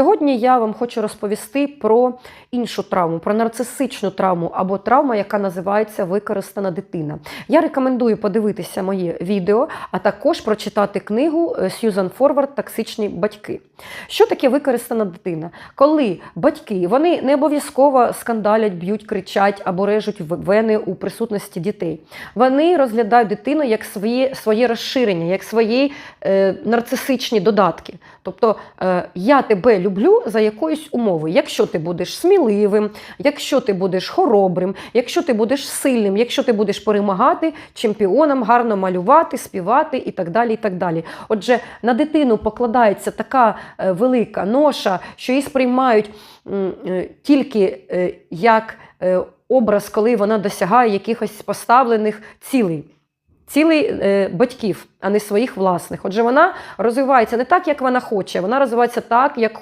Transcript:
Сьогодні я вам хочу розповісти про іншу травму, про нарцисичну травму або травма, яка називається використана дитина. Я рекомендую подивитися моє відео, а також прочитати книгу е, Сьюзан Форвард Токсичні батьки. Що таке використана дитина? Коли батьки вони не обов'язково скандалять, б'ють, кричать або режуть вени у присутності дітей. Вони розглядають дитину як своє, своє розширення, як свої е, нарцисичні додатки. Тобто е, я тебе люблю за якоюсь умовою. Якщо ти будеш сміливим, якщо ти будеш хоробрим, якщо ти будеш сильним, якщо ти будеш перемагати чемпіоном, гарно малювати, співати і так далі. і так далі. Отже, на дитину покладається така е, велика ноша, що її сприймають е, тільки як образ, коли вона досягає якихось поставлених цілей. Цілей е, батьків, а не своїх власних. Отже, вона розвивається не так, як вона хоче, вона розвивається так, як